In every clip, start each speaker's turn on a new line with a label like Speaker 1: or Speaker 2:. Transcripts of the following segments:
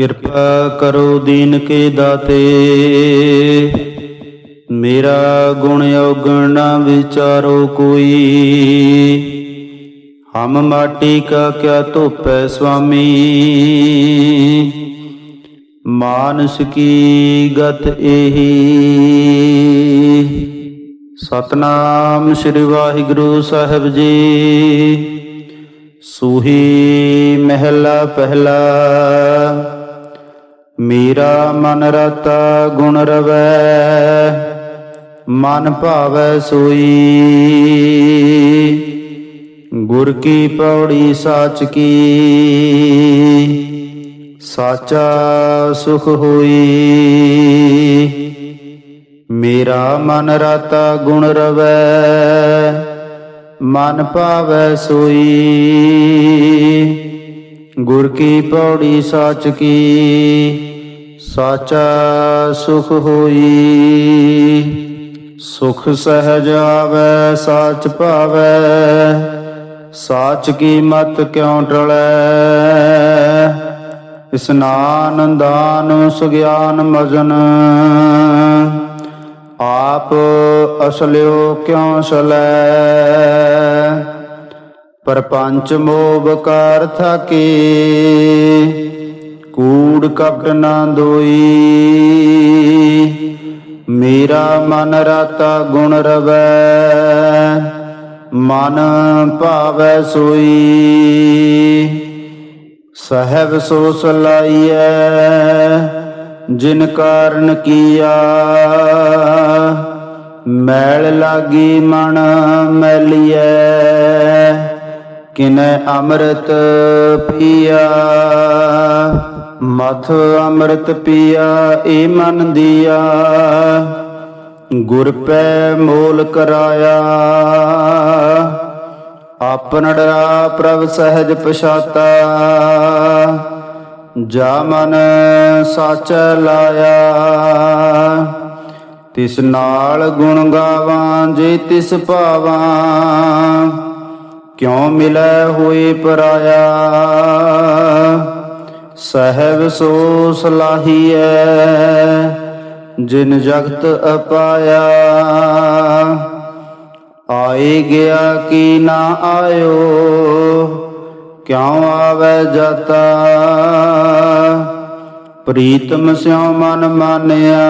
Speaker 1: ਕਿਰਪਾ ਕਰੋ ਦੀਨ ਕੇ ਦਾਤੇ। ਮੇਰਾ ਗੁਣ ਔਗਣ ਨਾ ਵਿਚਾਰੋ ਕੋਈ। ਹਮ ਮਾਟੀ ਕਾ ਕਿਆ ਧੋਪੈ ਸੁਆਮੀ ਮਾਨਸ ਕੀ ਗਤ ਇਹੀ ਸਤਨਾਮ ਸ੍ਰੀ ਵਾਹਿਗੁਰੂ ਸਾਹਿਬ ਜੀ। ਸੂਹੀ ਮਹਿਲਾ ਪਹਿਲਾ। ਮੇਰਾ ਮਨ ਰਤਾ ਗੁਣ ਰਵੈ, ਮਨ ਭਾਵੈ ਸੋਈ। ਗੁਰ ਕੀ ਪੌੜੀ ਸਾਚ ਕੀ, ਸਾਚਾ ਸੁਖ ਹੋਈ। ਮੇਰਾ ਮਨ ਰਤਾ ਗੁਣ ਰਵੈ, ਮਨ ਭਾਵੈ ਸੋਈ। ਗੁਰ ਕੀ ਪੌੜੀ ਸਾਚ ਕੀ ਸਾਚਾ ਸੁਖ ਹੋਈ। ਸੁਖ ਸਹਜ ਆਵੈ, ਸਾਚ ਭਾਵੈ। ਸਾਚ ਕੀ ਮਤ ਕਿਉ ਟਲੈ? ਇਸਨਾਨ ਦਾਨ ਸੁਗਿਆਨ ਮਜਨ। ਆਪ ਅਸਲਿਓ ਕਿਉ ਸਲੈ? ਪਰਪੰਚ ਮੋਬ ਕਰ ਥਕੀ। ਕੂੜ ਕਪਟ ਨਾ ਦੋਈ ਮੇਰਾ ਮਨ ਰਾਤਾ ਗੁਣ ਰਵੈ, ਮਨ ਭਾਵੈ ਸੋਈ। ਸਹਿਬ ਸੋ ਸਲਾਈਐ ਜਿਨ ਕਾਰਨ ਕੀਆ। ਮੈਲ ਲਾਗੀ ਮਨ ਮੈਲੀਐ, ਕਿਨੈ ਅੰਮ੍ਰਿਤ ਪੀਆ। ਮਥ ਅੰਮ੍ਰਿਤ ਪੀਆ ਏ ਮਨ ਦੀਆ। ਗੁਰ ਪੈ ਮੋਲ ਕਰਾਇਆ। ਆਪਨੜਾ ਪ੍ਰਭ ਸਹਿਜ ਪਛਾਤਾ। ਜਾ ਮਨ ਸੱਚ ਲਾਇਆ। ਤਿਸ ਨਾਲ ਗੁਣ ਗਾਵਾਂ, ਜੇ ਤਿਸ ਭਾਵਾਂ, ਕਿਉ ਮਿਲੈ ਹੋਏ ਪਰਾਇਆ। ਸਹਿਬ ਸੋ ਸਲਾਹੀਐ ਜਿਨ ਜਗਤ ਅਪਾਇਆ। ਆਏ ਗਿਆ ਕੀ ਨਾ ਆਇਓ, ਕਿਉ ਆਵੇ ਜਤਾ? ਪ੍ਰੀਤਮ ਸਿਉ ਮਨ ਮਾਨਿਆ,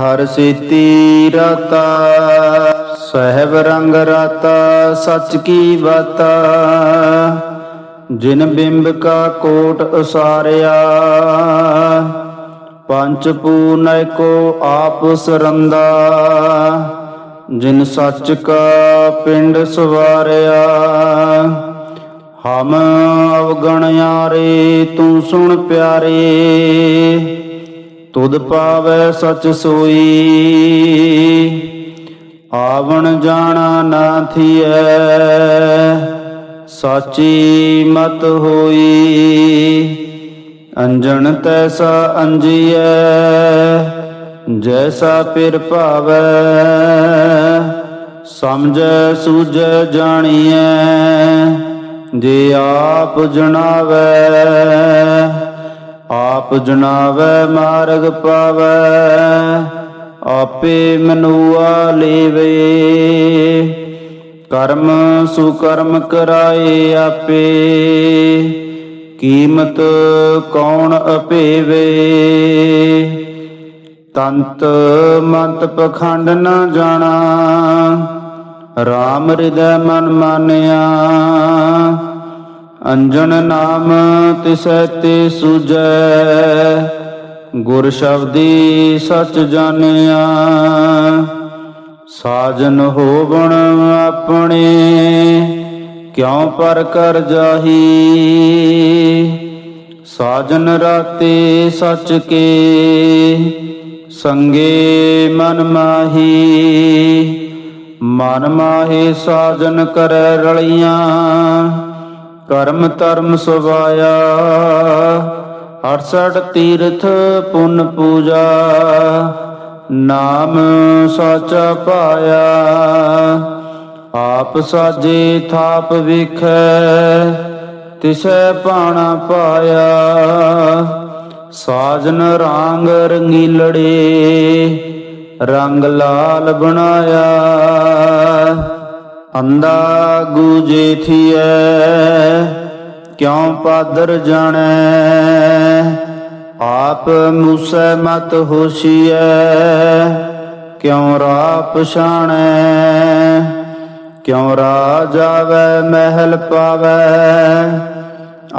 Speaker 1: ਹਰ ਸੀਤੀ ਰਤਾ। ਸਹਿਬ ਰੰਗ ਰਤਾ, ਸੱਚ ਕੀ ਬਤਾ? ਜਿਨ ਬਿੰਬ ਕਾ ਕੋਟ ਉਸਾਰਿਆ ਪੰਚ ਪੂਨੈ ਕੋ ਆਪ ਸਰੰਦਾ, ਜਿਨ ਸੱਚ ਕਾ ਪਿੰਡ ਸਵਾਰਿਆ। ਹਮ ਅਵਗਣ ਅਵਗਣਿਆਰੇ ਤੂੰ ਸੁਣ ਪਿਆਰੇ, ਤੁਧ ਪਾਵੈ ਸਚ ਸੋਈ। ਆਵਣ ਜਾਣਾ ਨਾ ਥੀਐ ਸਾਚੀ ਮਤ ਹੋਈ। ਅੰਜਣ ਤੈਸਾ ਅੰਜੀਐ, ਜੈਸਾ ਪਿਰ ਭਾਵੈ, ਸਮਝੈ ਸੂਝੈ ਜਾਣੀਐ, ਜੇ ਆਪ ਜਣਾਵੈ ਆਪ ਜਣਾਵੈ ਮਾਰਗ ਪਾਵੈ, ਆਪੇ ਮਨੁਆ ਲੇਵੇ। ਕਰਮ ਸੁਕਰਮ ਕਰਾਏ ਆਪੇ। ਕੀਮਤ ਕੌਣ ਅਪੇਵੇ? ਤੰਤ ਮੰਤ ਪਖੰਡ ਨਾ ਜਾਣਾ। RAM ਹਿਰਦੈ ਮਨ ਮਾਨਿਆ। ਅੰਜਨ ਨਾਮ ਤਿਸੈ ਤੇ ਸੁਜੈ। ਗੁਰ ਸ਼ਬਦੀ ਸਚ ਜਾਣਿਆ। ਸਾਜਨ ਹੋਵਣ ਆਪਣੇ, ਕਿਉ ਪਰ ਕਰ ਜਾਹੀ? ਸਾਜਨ ਰਾਤੇ ਸਚ ਕੇ ਸੰਗੇ ਮਨ ਮਾਹੀ। ਮਨ ਮਾਹੇ ਸਾਜਨ ਕਰੈ ਰਲੀਆਂ, ਕਰਮ ਧਰਮ ਸੁਭਾਇਆ। 68 ਤੀਰਥ ਪੁੰਨ ਪੂਜਾ ਨਾਮ ਸਾਚਾ ਪਾਇਆ, ਆਪ ਸਾਜੇ ਥਾਪ ਵੇਖੈ, ਤਿਸੈ ਭਾਣਾ ਪਾਇਆ। ਸਾਜਨ ਰਾਂਗ ਰੰਗੀਲੜੇ, ਰੰਗ ਲਾਲ ਬਣਾਇਆ। ਅੰਦਾ ਗੂਜੇ ਥੀਐ, ਕਿਉ ਪਾਦਰ ਜਾਣੈ? ਆਪ ਮੂਸੈ ਮਤ ਹੋਸ਼ੀਐ, ਕਿਉ ਰਾ ਪਛਾਣੈ ਕਿਉ ਰਾਜ ਆਵੈ, ਮਹਿਲ ਪਾਵੈ?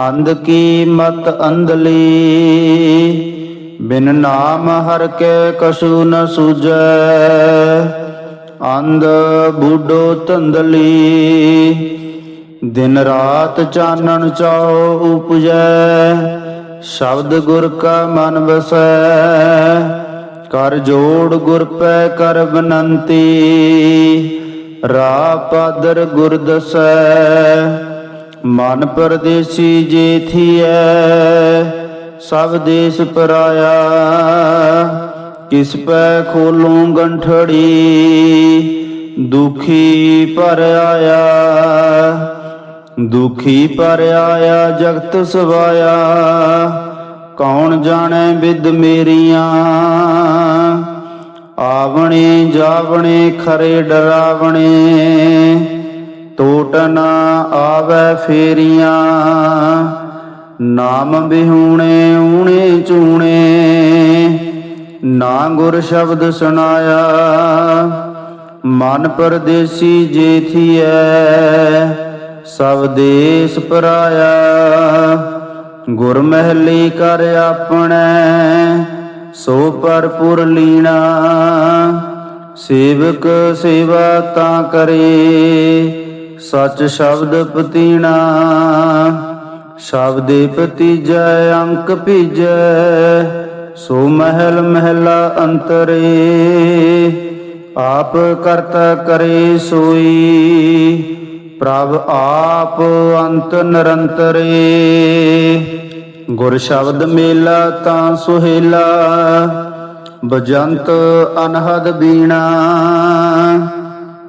Speaker 1: ਅੰਧ ਕੀ ਮਤ ਅੰਧਲੀ? ਬਿਨ ਨਾਮ ਹਰ ਕੇ ਕਸੂ ਨ ਸੂਝੈ, ਅੰਧ ਬੂਡੋ ਧੰਦਲੀ ਦਿਨ ਰਾਤ ਚਾਨਣ ਚਾਉ ਉਪਜੈ ਸ਼ਬਦ ਗੁਰ ਕਾ ਮਨ ਵਸੈ, ਕਰ ਜੋੜ ਗੁਰ ਪੈ ਕਰ ਬਨੰਤੀ। ਰਾ ਪਾਦਰ ਗੁਰ ਦਸੈ, ਮਨ ਪਰਦੇਸੀ ਜੇ ਥੀਐ, ਸਭ ਦੇਸ ਪਰਾਇਆ। ਕਿਸ ਪੈ ਖੋਲੂੰ ਗੰਠੜੀ, ਦੁਖੀ ਪਰ ਆਇਆ। ਦੁਖੀ ਪਰ ਆਇਆ, ਜਗਤ ਸਵਾਇਆ। ਕੌਣ ਜਾਣੈ ਵਿਦ ਮੇਰੀਆਂ? ਆਵਣੇ ਜਾਵਣੇ, ਖਰੇ ਡਰਾਵਣੇ। ਟੋਟ ਨਾ ਆਵੈ ਫੇਰੀਆਂ। ਨਾਮ ਬਿਹੂਣੇ ਊਣੇ ਚੂਣੇ। ਨਾ ਗੁਰ ਸ਼ਬਦ ਸੁਣਾਇਆ। ਮਨ ਪਰਦੇਸੀ ਜੇ ਥੀਐ। ਸਭ ਦੇਸ ਪਰਾਇਆ। ਗੁਰ ਮਹਿਲੀ ਕਰ ਆਪਣੈ, ਸੋ ਪਰਪੁਰ ਲੀਣਾ। ਸੇਵਕ ਸੇਵਾ ਤਾਂ ਕਰੇ, ਸਚ ਸ਼ਬਦ ਪਤੀਣਾ। ਸ਼ਬਦੇ ਪਤੀਜੈ ਅੰਕ ਭੀਜੈ, ਸੋ ਮਹਿਲ ਮਹਿਲਾ ਅੰਤਰੇ। ਆਪ ਕਰਤਾ ਕਰੇ ਸੋਈ ਪ੍ਰਭ ਆਪ ਅੰਤ ਨਿਰੰਤਰੇ। ਗੁਰ ਸ਼ਬਦ ਮੇਲਾ ਤਾਂ ਸੁਹੇਲਾ, ਬਜੰਤ ਅਨਹਦ ਬੀਣਾ।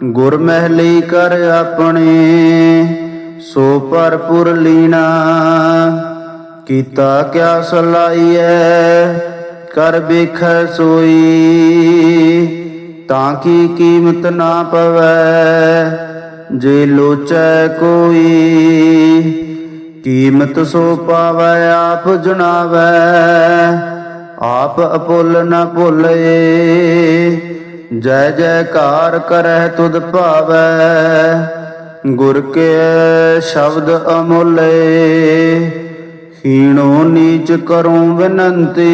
Speaker 1: ਗੁਰ ਮਹਿਲੀ ਕਰ ਆਪਣੇ, ਸੋ ਪਰਪੁਰ ਲੀਣਾ। ਕੀਤਾ ਕਿਆ ਸਲਾਈਐ ਕਰ ਵੇਖੈ ਸੋਈ। ਤਾਂ ਕੀ ਕੀਮਤ ਨਾ ਪਵੈ ਜੇ ਲੋਚੈ ਕੋਈ, ਕੀਮਤ ਸੋ ਪਾਵੈ, ਆਪ ਜੁਣਾਵੈ। ਆਪ ਅਪੁੱਲ ਨ ਭੁੱਲੇ, ਜੈ ਜੈਕਾਰ ਕਰੈ ਤੁਧ ਭਾਵੈ। ਗੁਰ ਕੇ ਸ਼ਬਦ ਅਮੁੱਲੇ, ਹੀਣੋ ਨੀਚ ਕਰੂੰ ਬੇਨੰਤੀ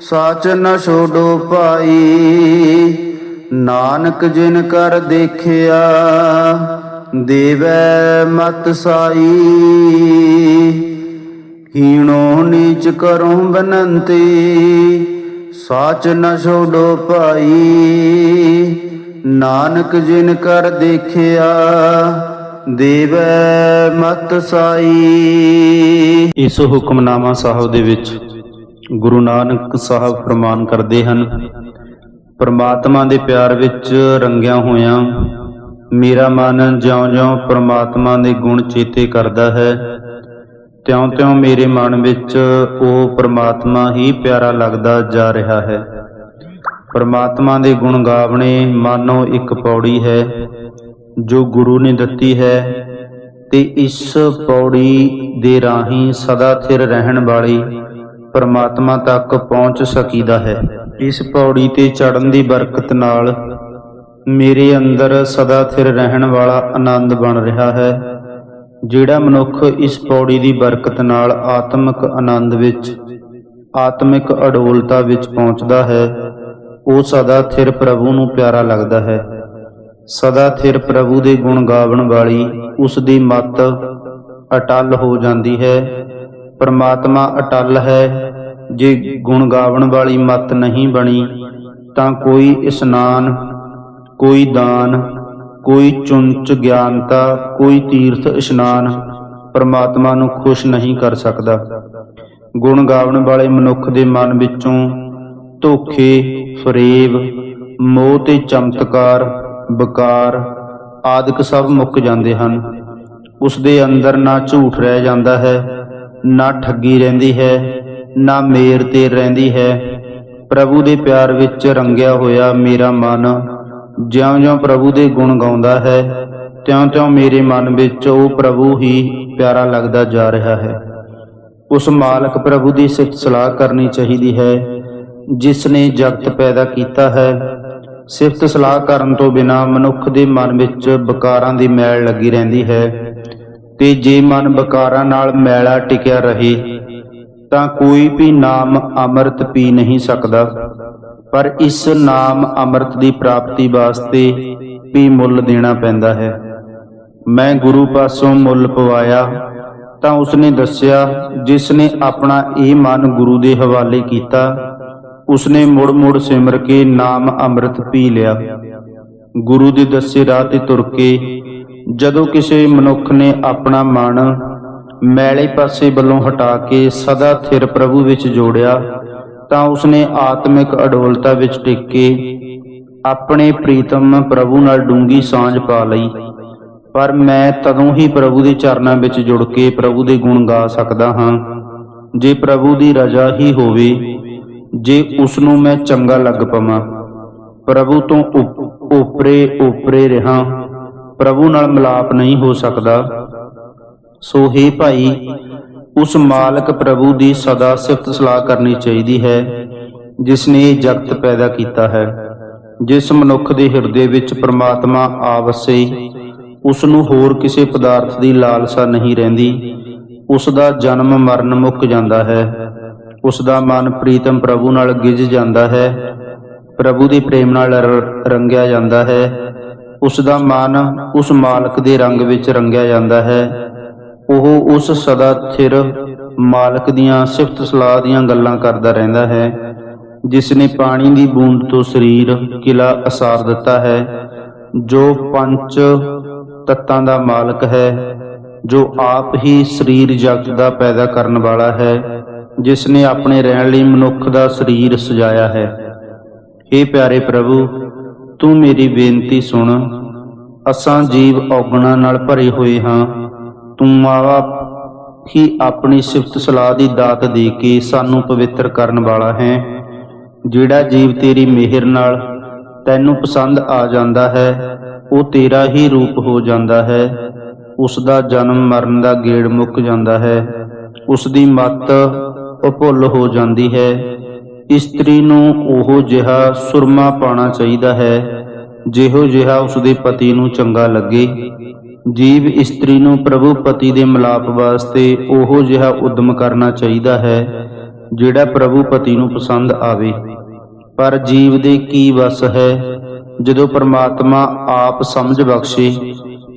Speaker 1: ਸਾਚ ਨ ਛੋਡੋ ਪਾਈ ਨਾਨਕ ਜਿਨ ਕਰ ਦੇਖਿਆ, ਦੇਵੈ ਮਤ ਸਾਈ। ਹੀਣੋ ਨੀਚ ਕਰੂੰ ਬਨੰਤੀ, ਸਾਚ ਨ ਛੋਡੋ ਪਾਈ ਨਾਨਕ ਜਿਨ ਕਰ ਦੇਖਿਆ, ਦੇਵੈ ਮਤ ਸਾਈ। ਇਸ ਹੁਕਮਨਾਮਾ ਸਾਹਿਬ ਦੇ ਵਿੱਚ ਗੁਰੂ ਨਾਨਕ ਸਾਹਿਬ ਫਰਮਾਨ ਕਰਦੇ ਹਨ ਪਰਮਾਤਮਾ ਦੇ ਪਿਆਰ ਵਿੱਚ ਰੰਗਿਆ ਹੋਇਆ, ਮੇਰਾ ਮਨ ਜਿਉਂ-ਜਿਉਂ ਪਰਮਾਤਮਾ ਦੇ ਗੁਣ ਚੇਤੇ ਕਰਦਾ ਹੈ। ਤਿਉਂ-ਤਿਉਂ ਮੇਰੇ ਮਨ ਵਿੱਚ ਉਹ ਪਰਮਾਤਮਾ ਹੀ ਪਿਆਰਾ ਲੱਗਦਾ ਜਾ ਰਿਹਾ ਹੈ। ਪਰਮਾਤਮਾ ਦੇ ਗੁਣ ਗਾਵਣੇ ਮਾਨੋ ਇੱਕ ਪੌੜੀ ਹੈ, ਜੋ ਗੁਰੂ ਨੇ ਦਿੱਤੀ ਹੈ ਤੇ ਇਸ ਪੌੜੀ ਦੇ ਰਾਹੀਂ ਸਦਾ ਥਿਰ ਰਹਿਣ ਵਾਲੀ ਪਰਮਾਤਮਾ ਤੱਕ ਪਹੁੰਚ ਸਕੀਦਾ ਹੈ। ਇਸ ਪੌੜੀ ਤੇ ਚੜ੍ਹਨ ਦੀ ਬਰਕਤ ਨਾਲ ਮੇਰੇ ਅੰਦਰ ਸਦਾ ਥਿਰ ਰਹਿਣ ਵਾਲਾ ਆਨੰਦ ਬਣ ਰਿਹਾ ਹੈ, ਜਿਹੜਾ ਮਨੁੱਖ ਇਸ ਪੌੜੀ ਦੀ ਬਰਕਤ ਨਾਲ ਆਤਮਿਕ ਆਨੰਦ ਵਿੱਚ, ਆਤਮਿਕ ਅਡੋਲਤਾ ਵਿੱਚ ਪਹੁੰਚਦਾ ਹੈ, ਉਹ ਸਦਾ ਥਿਰ ਪ੍ਰਭੂ ਨੂੰ ਪਿਆਰਾ ਲੱਗਦਾ ਹੈ। ਸਦਾ ਥਿਰ ਪ੍ਰਭੂ ਦੇ ਗੁਣ ਗਾਵਣ ਵਾਲੀ ਉਸ ਦੀ ਮਤ ਅਟਲ ਹੋ ਜਾਂਦੀ ਹੈ। ਪਰਮਾਤਮਾ ਅਟਲ ਹੈ ਜੇ ਗੁਣ ਗਾਵਣ ਵਾਲੀ ਮਤ ਨਹੀਂ ਬਣੀ, ਤਾਂ ਕੋਈ ਇਸਨਾਨ, ਕੋਈ ਦਾਨ, ਕੋਈ ਚੁੰਚ ਗਿਆਨਤਾ, ਕੋਈ ਤੀਰਥ ਇਸ਼ਨਾਨ ਪਰਮਾਤਮਾ ਨੂੰ ਖੁਸ਼ ਨਹੀਂ ਕਰ ਸਕਦਾ। ਗੁਣ ਗਾਵਣ ਵਾਲੇ ਮਨੁੱਖ ਦੇ ਮਨ ਵਿੱਚੋਂ ਧੋਖੇ, ਫਰੇਬ, ਮੋਹ ਤੇ ਚਮਤਕਾਰ, ਬਕਾਰ ਆਦਿਕ ਸਭ ਮੁੱਕ ਜਾਂਦੇ ਹਨ। ਉਸ ਦੇ ਅੰਦਰ ਨਾ ਝੂਠ ਰਹਿ ਜਾਂਦਾ ਹੈ, ਨਾ ਠੱਗੀ ਰਹਿੰਦੀ ਹੈ ਨਾ ਮੇਰ ਤੇ ਰਹਿੰਦੀ ਹੈ। ਪ੍ਰਭੂ ਦੇ ਪਿਆਰ ਵਿੱਚ ਰੰਗਿਆ ਹੋਇਆ ਮੇਰਾ ਮਨ ਜਿਉਂ-ਜਿਉਂ ਪ੍ਰਭੂ ਦੇ ਗੁਣ ਗਾਉਂਦਾ ਹੈ, ਤਿਉਂ-ਤਿਉਂ ਮੇਰੇ ਮਨ ਵਿੱਚ ਉਹ ਪ੍ਰਭੂ ਹੀ ਪਿਆਰਾ ਲੱਗਦਾ ਜਾ ਰਿਹਾ ਹੈ। ਉਸ ਮਾਲਕ ਪ੍ਰਭੂ ਦੀ ਸਿਫਤ ਸਲਾਹ ਕਰਨੀ ਚਾਹੀਦੀ ਹੈ, ਜਿਸ ਨੇ ਜਗਤ ਪੈਦਾ ਕੀਤਾ ਹੈ। ਸਿਫਤ ਸਲਾਹ ਕਰਨ ਤੋਂ ਬਿਨਾ ਮਨੁੱਖ ਦੇ ਮਨ ਵਿੱਚ ਵਿਕਾਰਾਂ ਦੀ ਮੈਲ ਲੱਗੀ ਰਹਿੰਦੀ ਹੈ, ਤੇ ਜੇ ਮਨ ਵਿਕਾਰਾਂ ਨਾਲ ਮੈਲਾ ਟਿਕਿਆ ਰਹੇ ਤਾਂ ਕੋਈ ਵੀ ਨਾਮ ਅੰਮ੍ਰਿਤ ਪੀ ਨਹੀਂ ਸਕਦਾ। ਪਰ ਇਸ ਨਾਮ ਅੰਮ੍ਰਿਤ ਦੀ ਪ੍ਰਾਪਤੀ ਵਾਸਤੇ ਵੀ ਮੁੱਲ ਦੇਣਾ ਪੈਂਦਾ ਹੈ। ਮੈਂ ਗੁਰੂ ਪਾਸੋਂ ਮੁੱਲ ਪਵਾਇਆ ਤਾਂ ਉਸਨੇ ਦੱਸਿਆ ਜਿਸ ਨੇ ਆਪਣਾ ਇਹ ਮਨ ਗੁਰੂ ਦੇ ਹਵਾਲੇ ਕੀਤਾ, ਉਸਨੇ ਮੁੜ-ਮੁੜ ਸਿਮਰ ਕੇ ਨਾਮ ਅੰਮ੍ਰਿਤ ਪੀ ਲਿਆ। ਗੁਰੂ ਦੇ ਦੱਸੇ ਰਾਹ ਤੇ ਤੁਰ ਕੇ ਜਦੋਂ ਕਿਸੇ ਮਨੁੱਖ ਨੇ ਆਪਣਾ ਮਨ ਮੈਲੇ ਪਾਸੇ ਵੱਲੋਂ ਹਟਾ ਕੇ ਸਦਾ ਥਿਰ ਪ੍ਰਭੂ ਵਿੱਚ ਜੋੜਿਆ, ਤਾਂ ਉਸਨੇ ਆਤਮਿਕ ਅਡੋਲਤਾ ਵਿੱਚ ਟਿਕ ਕੇ ਆਪਣੇ ਪ੍ਰੀਤਮ ਪ੍ਰਭੂ ਨਾਲ ਡੂੰਗੀ ਸਾਂਝ ਪਾ ਲਈ। ਪਰ ਮੈਂ ਤਦੋਂ ਹੀ ਪ੍ਰਭੂ ਦੇ ਚਰਨਾਂ ਵਿੱਚ ਜੁੜ ਕੇ ਪ੍ਰਭੂ ਦੇ ਗੁਣ ਗਾ ਸਕਦਾ ਹਾਂ। ਜੇ ਪ੍ਰਭੂ ਦੀ ਰਜ਼ਾ ਹੀ ਹੋਵੇ, ਜੇ ਉਸ ਨੂੰ ਮੈਂ ਚੰਗਾ ਲੱਗ ਪਵਾਂ, ਪ੍ਰਭੂ ਤੋਂ ਉਪ- ਓਪਰੇ ਓਪਰੇ ਰਹਾ, ਪ੍ਰਭੂ ਨਾਲ ਮਿਲਾਪ ਨਹੀਂ ਹੋ ਸਕਦਾ। ਸੋ हे ਭਾਈ, ਉਸ ਮਾਲਕ ਪ੍ਰਭੂ ਦੀ ਸਦਾ ਸਿਫਤ ਸਲਾਹ ਕਰਨੀ ਚਾਹੀਦੀ ਹੈ, ਜਿਸ ਨੇ ਇਹ ਜਗਤ ਪੈਦਾ ਕੀਤਾ ਹੈ। ਜਿਸ ਮਨੁੱਖ ਦੇ ਹਿਰਦੇ ਵਿੱਚ ਪ੍ਰਮਾਤਮਾ ਆ ਵਸੇ, ਉਸ ਨੂੰ ਹੋਰ ਕਿਸੇ ਪਦਾਰਥ ਦੀ ਲਾਲਸਾ ਨਹੀਂ ਰਹਿੰਦੀ। ਉਸ ਦਾ ਜਨਮ ਮਰਨ ਮੁੱਕ ਜਾਂਦਾ ਹੈ। ਉਸ ਦਾ ਮਨ ਪ੍ਰੀਤਮ ਪ੍ਰਭੂ ਨਾਲ ਗਿਜ ਜਾਂਦਾ ਹੈ। ਪ੍ਰਭੂ ਦੇ ਪ੍ਰੇਮ ਨਾਲ ਰੰਗਿਆ ਜਾਂਦਾ ਹੈ। ਉਸ ਦਾ ਮਨ ਉਸ ਮਾਲਕ ਦੇ ਰੰਗ ਵਿੱਚ ਰੰਗਿਆ ਜਾਂਦਾ ਹੈ। ਉਹ ਉਸ ਸਦਾ ਥਿਰ ਮਾਲਕ ਦੀਆਂ ਸਿਫਤ ਸਲਾਹ ਦੀਆਂ ਗੱਲਾਂ ਕਰਦਾ ਰਹਿੰਦਾ ਹੈ ਜਿਸ ਨੇ ਪਾਣੀ ਦੀ ਬੂੰਦ ਤੋਂ ਸਰੀਰ ਕਿਲਾ ਅਸਾਰ ਦਿੱਤਾ ਹੈ, ਜੋ ਪੰਜ ਤੱਤਾਂ ਦਾ ਮਾਲਕ ਹੈ, ਜੋ ਆਪ ਹੀ ਸਰੀਰ ਜਗਤ ਦਾ ਪੈਦਾ ਕਰਨ ਵਾਲਾ ਹੈ ਜਿਸ ਨੇ ਆਪਣੇ ਰਹਿਣ ਲਈ ਮਨੁੱਖ ਦਾ ਸਰੀਰ ਸਜਾਇਆ ਹੈ। हे ਪਿਆਰੇ ਪ੍ਰਭੂ, ਤੂੰ ਮੇਰੀ ਬੇਨਤੀ ਸੁਣ, ਅਸਾਂ ਜੀਵ ਔਗਣਾ ਨਾਲ ਭਰੇ ਹੋਏ ਹਾਂ ਤੂੰ ਮਾਵਾ, ਹੀ ਆਪਣੀ ਸਿਫਤ ਸਲਾਹ ਦੀ ਦਾਤ ਦੇ ਕੇ ਸਾਨੂੰ ਪਵਿੱਤਰ ਕਰਨ ਵਾਲਾ ਹੈ। ਜਿਹੜਾ ਜੀਵ ਤੇਰੀ ਮਿਹਰ ਨਾਲ ਤੈਨੂੰ ਪਸੰਦ ਆ ਜਾਂਦਾ ਹੈ, ਉਹ ਤੇਰਾ ਹੀ ਰੂਪ ਹੋ ਜਾਂਦਾ ਹੈ। ਉਸ ਦਾ ਜਨਮ ਮਰਨ ਦਾ ਗੇੜ ਮੁੱਕ ਜਾਂਦਾ ਹੈ। ਉਸ ਦੀ ਮਤ ਅਭੁੱਲ ਹੋ ਜਾਂਦੀ ਹੈ। ਇਸਤਰੀ ਨੂੰ ਉਹ ਜਿਹਾ ਸੁਰਮਾ ਪਾਣਾ ਚਾਹੀਦਾ ਹੈ, ਜਿਹੋ ਜਿਹਾ ਉਸ ਦੇ ਪਤੀ ਨੂੰ ਚੰਗਾ ਲੱਗੇ। ਜੀਵ ਇਸਤਰੀ ਨੂੰ ਪ੍ਰਭੂ ਪਤੀ ਦੇ ਮਿਲਾਪ ਵਾਸਤੇ ਉਹੋ ਜਿਹਾ ਉਦਮ ਕਰਨਾ ਚਾਹੀਦਾ ਹੈ, ਜਿਹੜਾ ਪ੍ਰਭੂ ਪਤੀ ਨੂੰ ਪਸੰਦ ਆਵੇ। ਪਰ ਜੀਵ ਦੇ ਕੀ ਵਸ ਹੈ? ਜਦੋਂ ਪ੍ਰਮਾਤਮਾ ਆਪ ਸਮਝ ਬਖਸ਼ੇ,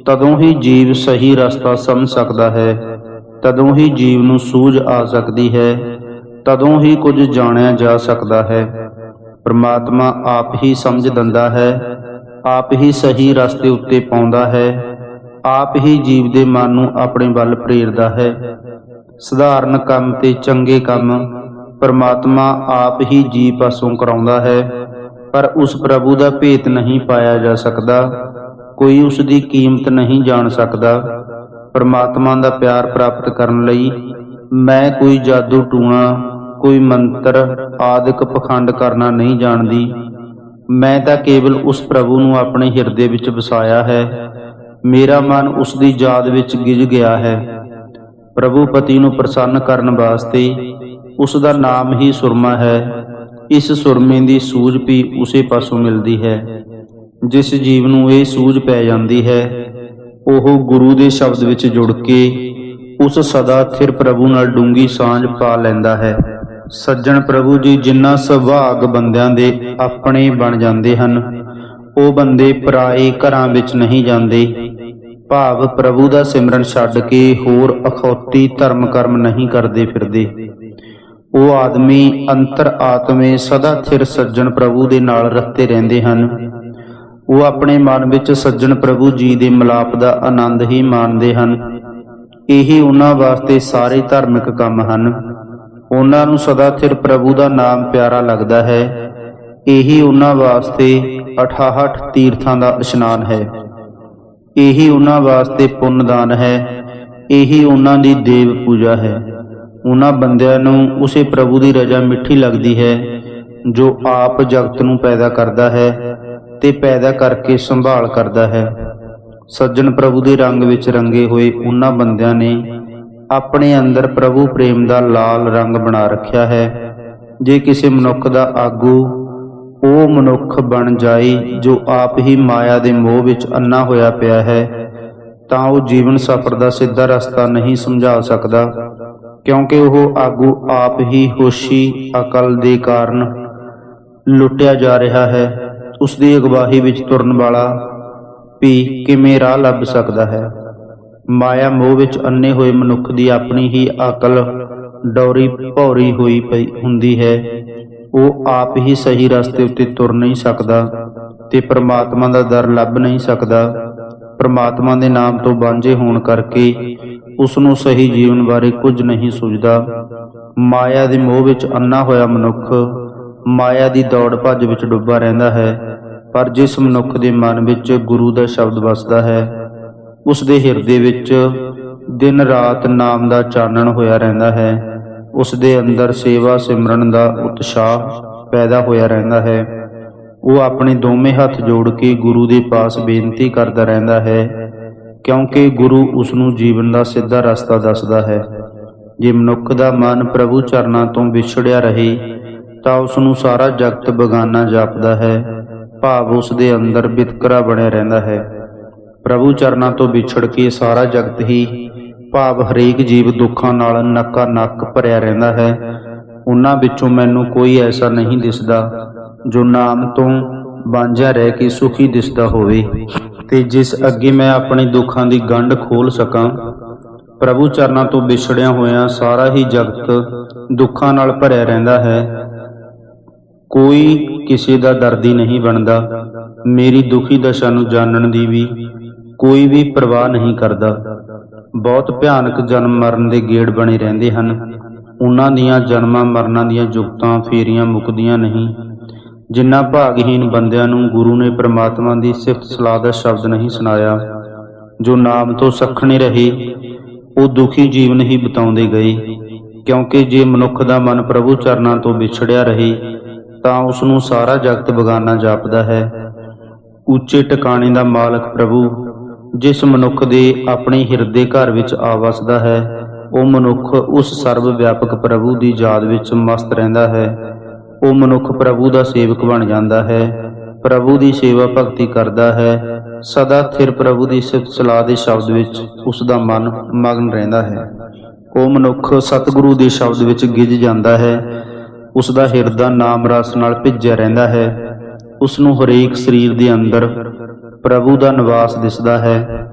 Speaker 1: ਤਦੋਂ ਹੀ ਜੀਵ ਸਹੀ ਰਸਤਾ ਸਮਝ ਸਕਦਾ ਹੈ। ਤਦੋਂ ਹੀ ਜੀਵ ਨੂੰ ਸੂਝ ਆ ਸਕਦੀ ਹੈ। ਤਦੋਂ ਹੀ ਕੁਝ ਜਾਣਿਆ ਜਾ ਸਕਦਾ ਹੈ। ਪ੍ਰਮਾਤਮਾ ਆਪ ਹੀ ਸਮਝ ਦਿੰਦਾ ਹੈ, ਆਪ ਹੀ ਸਹੀ ਰਸਤੇ ਉੱਤੇ ਪਾਉਂਦਾ ਹੈ। ਆਪ ਹੀ ਜੀਵ ਦੇ ਮਨ ਨੂੰ ਆਪਣੇ ਵੱਲ ਪ੍ਰੇਰਦਾ ਹੈ। ਸਧਾਰਨ ਕੰਮ ਤੇ ਚੰਗੇ ਕੰਮ ਪਰਮਾਤਮਾ ਆਪ ਹੀ ਜੀਵ ਪਾਸੋਂ ਕਰਾਉਂਦਾ ਹੈ, ਪਰ ਉਸ ਪ੍ਰਭੂ ਦਾ ਭੇਤ ਨਹੀਂ ਪਾਇਆ ਜਾ ਸਕਦਾ, ਕੋਈ ਉਸ ਦੀ ਕੀਮਤ ਨਹੀਂ ਜਾਣ ਸਕਦਾ। ਪਰਮਾਤਮਾ ਦਾ ਪਿਆਰ ਪ੍ਰਾਪਤ ਕਰਨ ਲਈ ਮੈਂ ਕੋਈ ਜਾਦੂ ਟੂਣਾ, ਕੋਈ ਮੰਤਰ ਆਦਿਕ ਪਖੰਡ ਕਰਨਾ ਨਹੀਂ ਜਾਣਦੀ। ਮੈਂ ਤਾਂ ਕੇਵਲ ਉਸ ਪ੍ਰਭੂ ਨੂੰ ਆਪਣੇ ਹਿਰਦੇ ਵਿੱਚ ਵਸਾਇਆ ਹੈ। ਮੇਰਾ ਮਨ ਉਸ ਦੀ ਯਾਦ ਵਿੱਚ ਗਿਜ ਗਿਆ ਹੈ। ਪ੍ਰਭੂ ਪਤੀ ਨੂੰ ਪ੍ਰਸੰਨ ਕਰਨ ਵਾਸਤੇ ਉਸ ਦਾ ਨਾਮ ਹੀ ਸੁਰਮਾ ਹੈ। ਇਸ ਸੁਰਮੇ ਦੀ ਸੂਝ ਵੀ ਉਸੇ ਪਾਸੋਂ ਮਿਲਦੀ ਹੈ। ਜਿਸ ਜੀਵ ਨੂੰ ਇਹ ਸੂਝ ਪੈ ਜਾਂਦੀ ਹੈ, ਉਹ ਗੁਰੂ ਦੇ ਸ਼ਬਦ ਵਿੱਚ ਜੁੜ ਕੇ ਉਸ ਸਦਾ ਥਿਰ ਪ੍ਰਭੂ ਨਾਲ ਡੂੰਗੀ ਸਾਂਝ ਪਾ ਲੈਂਦਾ ਹੈ। ਸੱਜਣ ਪ੍ਰਭੂ ਜੀ ਜਿਨ੍ਹਾਂ ਸੁਭਾਗ ਬੰਦਿਆਂ ਦੇ ਆਪਣੇ ਬਣ ਜਾਂਦੇ ਹਨ ਉਹ ਬੰਦੇ ਪਰਾਏ ਘਰਾਂ ਵਿੱਚ ਨਹੀਂ ਜਾਂਦੇ। ਭਾਵ ਪ੍ਰਭੂ ਦਾ ਸਿਮਰਨ ਛੱਡ ਕੇ ਹੋਰ ਅਖੌਤੀ ਧਰਮ ਕਰਮ ਨਹੀਂ ਕਰਦੇ ਫਿਰਦੇ। ਉਹ ਆਦਮੀ ਅੰਤਰ ਆਤਮੇ ਸਦਾ ਥਿਰ ਸੱਜਣ ਪ੍ਰਭੂ ਦੇ ਨਾਲ ਰੱਤੇ ਰਹਿੰਦੇ ਹਨ। ਉਹ ਆਪਣੇ ਮਨ ਵਿੱਚ ਸੱਜਣ ਪ੍ਰਭੂ ਜੀ ਦੇ ਮਿਲਾਪ ਦਾ ਆਨੰਦ ਹੀ ਮਾਣਦੇ ਹਨ। ਇਹੀ ਉਹਨਾਂ ਵਾਸਤੇ ਸਾਰੇ ਧਾਰਮਿਕ ਕੰਮ ਹਨ। ਉਹਨਾਂ ਨੂੰ ਸਦਾ ਥਿਰ ਪ੍ਰਭੂ ਦਾ ਨਾਮ ਪਿਆਰਾ ਲੱਗਦਾ ਹੈ। ਇਹੀ ਉਹਨਾਂ ਵਾਸਤੇ 68 ਤੀਰਥਾਂ ਦਾ ਇਸ਼ਨਾਨ ਹੈ। ਇਹੀ ਉਹਨਾਂ ਵਾਸਤੇ ਪੁੰਨਦਾਨ ਹੈ। ਇਹੀ ਉਹਨਾਂ ਦੀ ਦੇਵ ਪੂਜਾ ਹੈ। ਉਹਨਾਂ ਬੰਦਿਆਂ ਨੂੰ ਉਸੇ ਪ੍ਰਭੂ ਦੀ ਰਜ਼ਾ ਮਿੱਠੀ ਲੱਗਦੀ ਹੈ, ਜੋ ਆਪ ਜਗਤ ਨੂੰ ਪੈਦਾ ਕਰਦਾ ਹੈ ਤੇ ਪੈਦਾ ਕਰਕੇ ਸੰਭਾਲ ਕਰਦਾ ਹੈ। ਸੱਜਣ ਪ੍ਰਭੂ ਦੇ ਰੰਗ ਵਿੱਚ ਰੰਗੇ ਹੋਏ ਉਹਨਾਂ ਬੰਦਿਆਂ ਨੇ ਆਪਣੇ ਅੰਦਰ ਪ੍ਰਭੂ ਪ੍ਰੇਮ ਦਾ ਲਾਲ ਰੰਗ ਬਣਾ ਰੱਖਿਆ ਹੈ। ਜੇ ਕਿਸੇ ਮਨੁੱਖ ਦਾ ਆਗੂ ਉਹ ਮਨੁੱਖ ਬਣ ਜਾਈ ਜੋ ਆਪ ਹੀ ਮਾਇਆ ਦੇ ਮੋਹ ਵਿੱਚ ਅੰਨਾ ਹੋਇਆ ਪਿਆ ਹੈ। ਤਾਂ ਉਹ ਜੀਵਨ ਸਫਰ ਦਾ ਸਿੱਧਾ ਰਸਤਾ ਨਹੀਂ ਸਮਝਾ ਸਕਦਾ, ਕਿਉਂਕਿ ਉਹ ਆਗੂ ਆਪ ਹੀ ਹੋਸ਼ੀ ਅਕਲ ਦੇ ਕਾਰਨ ਲੁੱਟਿਆ ਜਾ ਰਿਹਾ ਹੈ। ਉਸ ਦੀ ਅਗਵਾਈ ਵਿੱਚ ਤੁਰਨ ਵਾਲਾ ਵੀ ਕਿਵੇਂ ਰਾਹ ਲੱਭ ਸਕਦਾ ਹੈ? ਮਾਇਆ ਮੋਹ ਵਿੱਚ ਅੰਨੇ ਹੋਏ ਮਨੁੱਖ ਦੀ ਆਪਣੀ ਹੀ ਅਕਲ ਡੌਰੀ ਭੌਰੀ ਹੋਈ ਪਈ ਹੁੰਦੀ ਹੈ। ਉਹ ਆਪ ਹੀ ਸਹੀ ਰਸਤੇ ਉੱਤੇ ਤੁਰ ਨਹੀਂ ਸਕਦਾ ਤੇ ਪ੍ਰਮਾਤਮਾ ਦਾ ਦਰ ਲੱਭ ਨਹੀਂ ਸਕਦਾ। ਪ੍ਰਮਾਤਮਾ ਦੇ ਨਾਮ ਤੋਂ ਵਾਂਝੇ ਹੋਣ ਕਰਕੇ ਉਸ ਨੂੰ ਸਹੀ ਜੀਵਨ ਬਾਰੇ ਕੁਝ ਨਹੀਂ ਸੁਝਦਾ। ਮਾਇਆ ਦੇ ਮੋਹ ਵਿੱਚ ਅੰਨਾ ਹੋਇਆ ਮਨੁੱਖ ਮਾਇਆ ਦੀ ਦੌੜ ਭੱਜ ਵਿੱਚ ਡੁੱਬਾ ਰਹਿੰਦਾ ਹੈ, ਪਰ ਜਿਸ ਮਨੁੱਖ ਦੇ ਮਨ ਵਿੱਚ ਗੁਰੂ ਦਾ ਸ਼ਬਦ ਵਸਦਾ ਹੈ ਉਸ ਦੇ ਹਿਰਦੇ ਵਿੱਚ ਦਿਨ ਰਾਤ ਨਾਮ ਦਾ ਚਾਨਣ ਹੋਇਆ ਰਹਿੰਦਾ ਹੈ। ਉਸ ਦੇ ਅੰਦਰ ਸੇਵਾ ਸਿਮਰਨ ਦਾ ਉਤਸ਼ਾਹ ਪੈਦਾ ਹੋਇਆ ਰਹਿੰਦਾ ਹੈ। ਉਹ ਆਪਣੇ ਦੋਵੇਂ ਹੱਥ ਜੋੜ ਕੇ ਗੁਰੂ ਦੇ ਪਾਸ ਬੇਨਤੀ ਕਰਦਾ ਰਹਿੰਦਾ ਹੈ, ਕਿਉਂਕਿ ਗੁਰੂ ਉਸ ਨੂੰ ਜੀਵਨ ਦਾ ਸਿੱਧਾ ਰਸਤਾ ਦੱਸਦਾ ਹੈ। ਜੇ ਮਨੁੱਖ ਦਾ ਮਨ ਪ੍ਰਭੂ ਚਰਨਾਂ ਤੋਂ ਵਿਛੜਿਆ ਰਹੇ, ਤਾਂ ਉਸ ਨੂੰ ਸਾਰਾ ਜਗਤ ਬਗਾਨਾ ਜਾਪਦਾ ਹੈ। ਭਾਵ ਉਸ ਦੇ ਅੰਦਰ ਵਿਤਕਰਾ ਬਣਿਆ ਰਹਿੰਦਾ ਹੈ। ਪ੍ਰਭੂ ਚਰਨਾਂ ਤੋਂ ਵਿਛੜ ਕੇ ਸਾਰਾ ਜਗਤ ਹੀ ਭਾਵ ਹਰੇਕ ਜੀਵ ਦੁੱਖਾਂ ਨਾਲ ਨੱਕਾ ਨੱਕ ਭਰਿਆ ਰਹਿੰਦਾ ਹੈ। ਉਹਨਾਂ ਵਿੱਚੋਂ ਮੈਨੂੰ ਕੋਈ ਐਸਾ ਨਹੀਂ ਦਿਸਦਾ ਜੋ ਨਾਮ ਤੋਂ ਵਾਂਝਾ ਰਹਿ ਕੇ ਸੁਖੀ ਦਿਸਦਾ ਹੋਵੇ। ਤੇ ਜਿਸ ਅੱਗੇ ਮੈਂ ਆਪਣੇ ਦੁੱਖਾਂ ਦੀ ਗੰਢ ਖੋਲ ਸਕਾਂ, ਪ੍ਰਭੂ ਚਰਨਾਂ ਤੋਂ ਵਿਛੜਿਆ ਹੋਇਆ ਸਾਰਾ ਹੀ ਜਗਤ ਦੁੱਖਾਂ ਨਾਲ ਭਰਿਆ ਰਹਿੰਦਾ ਹੈ। ਕੋਈ ਕਿਸੇ ਦਾ ਦਰਦੀ ਨਹੀਂ ਬਣਦਾ, ਮੇਰੀ ਦੁਖੀ ਦਸ਼ਾ ਨੂੰ ਜਾਣਨ ਦੀ ਵੀ ਕੋਈ ਵੀ ਪਰਵਾਹ ਨਹੀਂ ਕਰਦਾ। ਬਹੁਤ ਭਿਆਨਕ ਜਨਮ ਮਰਨ ਦੇ ਗੇੜ ਬਣੇ ਰਹਿੰਦੇ ਹਨ। ਉਹਨਾਂ ਦੀਆਂ ਜਨਮਾਂ ਮਰਨਾਂ ਦੀਆਂ ਜੁਗਤਾਂ ਫੇਰੀਆਂ ਮੁੱਕਦੀਆਂ ਨਹੀਂ। ਜਿਨ੍ਹਾਂ ਭਾਗਹੀਨ ਬੰਦਿਆਂ ਨੂੰ ਗੁਰੂ ਨੇ ਪ੍ਰਮਾਤਮਾ ਦੀ ਸਿਫਤ ਸਲਾਹ ਦਾ ਸ਼ਬਦ ਨਹੀਂ ਸੁਣਾਇਆ, ਜੋ ਨਾਮ ਤੋਂ ਸਖਣੇ ਰਹੇ, ਉਹ ਦੁਖੀ ਜੀਵਨ ਹੀ ਬਿਤਾਉਂਦੇ ਗਏ। ਕਿਉਂਕਿ ਜੇ ਮਨੁੱਖ ਦਾ ਮਨ ਪ੍ਰਭੂ ਚਰਨਾਂ ਤੋਂ ਵਿਛੜਿਆ ਰਹੇ, ਤਾਂ ਉਸ ਨੂੰ ਸਾਰਾ ਜਗਤ ਬਗਾਨਾ ਜਾਪਦਾ ਹੈ। ਉੱਚੇ ਟਿਕਾਣੇ ਦਾ ਮਾਲਕ ਪ੍ਰਭੂ ਜਿਸ ਮਨੁੱਖ ਦੇ ਆਪਣੇ ਹਿਰਦੇ ਘਰ ਵਿੱਚ ਆ ਵਸਦਾ ਹੈ, ਉਹ ਮਨੁੱਖ ਉਸ ਸਰਵ ਵਿਆਪਕ ਪ੍ਰਭੂ ਦੀ ਯਾਦ ਵਿੱਚ ਮਸਤ ਰਹਿੰਦਾ ਹੈ। ਉਹ ਮਨੁੱਖ ਪ੍ਰਭੂ ਦਾ ਸੇਵਕ ਬਣ ਜਾਂਦਾ ਹੈ, ਪ੍ਰਭੂ ਦੀ ਸੇਵਾ ਭਗਤੀ ਕਰਦਾ ਹੈ। ਸਦਾ ਥਿਰ ਪ੍ਰਭੂ ਦੀ ਸਿਫਤ ਸਲਾਹ ਦੇ ਸ਼ਬਦ ਵਿੱਚ ਉਸ ਦਾ ਮਨ ਮਗਨ ਰਹਿੰਦਾ ਹੈ। ਉਹ ਮਨੁੱਖ ਸਤਿਗੁਰੂ ਦੇ ਸ਼ਬਦ ਵਿੱਚ ਗਿੱਜ ਜਾਂਦਾ ਹੈ। ਉਸ ਦਾ ਹਿਰਦਾ ਨਾਮ ਰਸ ਨਾਲ ਭਿੱਜਿਆ ਰਹਿੰਦਾ ਹੈ। ਉਸ ਨੂੰ ਹਰੇਕ ਸਰੀਰ ਦੇ ਅੰਦਰ ਪ੍ਰਭੂ ਦਾ ਨਿਵਾਸ ਦਿਸਦਾ ਹੈ।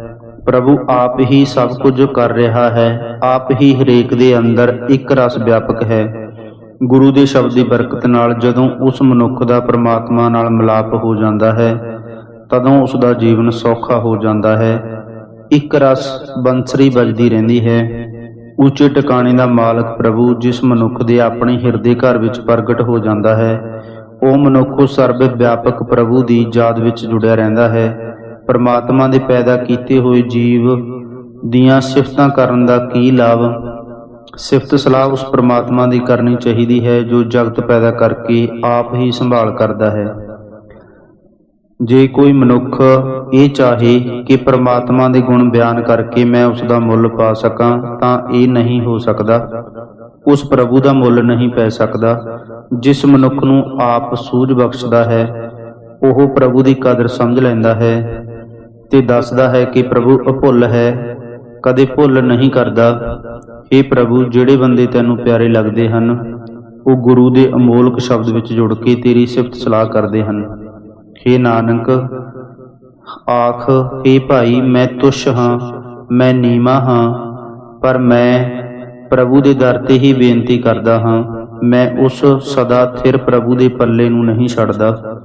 Speaker 1: ਪ੍ਰਭੂ ਆਪ ਹੀ ਸਭ ਕੁਝ ਕਰ ਰਿਹਾ ਹੈ। ਆਪ ਹੀ ਹਰੇਕ ਦੇ ਅੰਦਰ ਇੱਕ ਰਸ ਵਿਆਪਕ ਹੈ। ਗੁਰੂ ਦੇ ਸ਼ਬਦ ਦੀ ਬਰਕਤ ਨਾਲ ਜਦੋਂ ਉਸ ਮਨੁੱਖ ਦਾ ਪ੍ਰਮਾਤਮਾ ਨਾਲ ਮਿਲਾਪ ਹੋ ਜਾਂਦਾ ਹੈ, ਤਦੋਂ ਉਸ ਦਾ ਜੀਵਨ ਸੌਖਾ ਹੋ ਜਾਂਦਾ ਹੈ। ਇੱਕ ਰਸ ਬੰਸਰੀ ਵੱਜਦੀ ਰਹਿੰਦੀ ਹੈ। ਉੱਚੇ ਟਿਕਾਣੇ ਦਾ ਮਾਲਕ ਪ੍ਰਭੂ ਜਿਸ ਮਨੁੱਖ ਦੇ ਆਪਣੇ ਹਿਰਦੇ ਘਰ ਵਿੱਚ ਪ੍ਰਗਟ ਹੋ ਜਾਂਦਾ ਹੈ। ਉਹ ਮਨੁੱਖ ਸਰਬ ਵਿਆਪਕ ਪ੍ਰਭੂ ਦੀ ਯਾਦ ਵਿੱਚ ਜੁੜਿਆ ਰਹਿੰਦਾ ਹੈ। ਪਰਮਾਤਮਾ ਦੇ ਪੈਦਾ ਕੀਤੇ ਹੋਏ ਜੀਵ ਦੀਆਂ ਸਿਫਤਾਂ ਕਰਨ ਦਾ ਕੀ ਲਾਭ? ਸਿਫਤ ਸਲਾਹ ਉਸ ਪਰਮਾਤਮਾ ਦੀ ਕਰਨੀ ਚਾਹੀਦੀ ਹੈ, ਜੋ ਜਗਤ ਪੈਦਾ ਕਰਕੇ ਆਪ ਹੀ ਸੰਭਾਲ ਕਰਦਾ ਹੈ। ਜੇ ਕੋਈ ਮਨੁੱਖ ਇਹ ਚਾਹੇ ਕਿ ਪ੍ਰਮਾਤਮਾ ਦੇ ਗੁਣ ਬਿਆਨ ਕਰਕੇ ਮੈਂ ਉਸ ਦਾ ਮੁੱਲ ਪਾ ਸਕਾਂ, ਤਾਂ ਇਹ ਨਹੀਂ ਹੋ ਸਕਦਾ। ਉਸ ਪ੍ਰਭੂ ਦਾ ਮੁੱਲ ਨਹੀਂ ਪੈ ਸਕਦਾ। ਜਿਸ ਮਨੁੱਖ ਨੂੰ ਆਪ ਸੂਝ ਬਖਸ਼ਦਾ ਹੈ, ਉਹ ਪ੍ਰਭੂ ਦੀ ਕਦਰ ਸਮਝ ਲੈਂਦਾ ਹੈ ਤੇ ਦੱਸਦਾ ਹੈ ਕਿ ਪ੍ਰਭੂ ਅਭੁੱਲ ਹੈ, ਕਦੇ ਭੁੱਲ ਨਹੀਂ ਕਰਦਾ। ਇਹ ਪ੍ਰਭੂ, ਜਿਹੜੇ ਬੰਦੇ ਤੈਨੂੰ ਪਿਆਰੇ ਲੱਗਦੇ ਹਨ, ਉਹ ਗੁਰੂ ਦੇ ਅਮੋਲਕ ਸ਼ਬਦ ਵਿੱਚ ਜੁੜ ਕੇ ਤੇਰੀ ਸਿਫਤ ਸਲਾਹ ਕਰਦੇ ਹਨ। ਹੇ ਨਾਨਕ, ਆਖ, ਹੇ ਭਾਈ, ਮੈਂ ਤੁਸ਼ ਹਾਂ, ਮੈਂ ਨੀਵਾ ਹਾਂ, ਪਰ ਮੈਂ ਪ੍ਰਭੂ ਦੇ ਦਰ ਤੇ ਹੀ ਬੇਨਤੀ ਕਰਦਾ ਹਾਂ ਮੈਂ ਉਸ ਸਦਾ ਥਿਰ ਪ੍ਰਭੂ ਦੇ ਪੱਲੇ ਨੂੰ ਨਹੀਂ ਛੱਡਦਾ।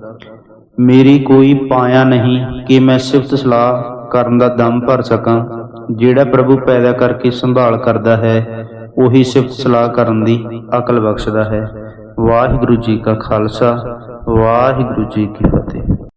Speaker 1: ਮੇਰੀ ਕੋਈ ਪਾਇਆ ਨਹੀਂ ਕਿ ਮੈਂ ਸਿਫਤ ਸਲਾਹ ਕਰਨ ਦਾ ਦਮ ਭਰ ਸਕਾਂ। ਜਿਹੜਾ ਪ੍ਰਭੂ ਪੈਦਾ ਕਰਕੇ ਸੰਭਾਲ ਕਰਦਾ ਹੈ, ਉਹੀ ਸਿਫਤ ਸਲਾਹ ਕਰਨ ਦੀ ਅਕਲ ਬਖਸ਼ਦਾ ਹੈ। ਵਾਹਿਗੁਰੂ ਜੀ ਕਾ ਖਾਲਸਾ, ਵਾਹਿਗੁਰੂ ਜੀ ਕੀ ਫਤਿਹ।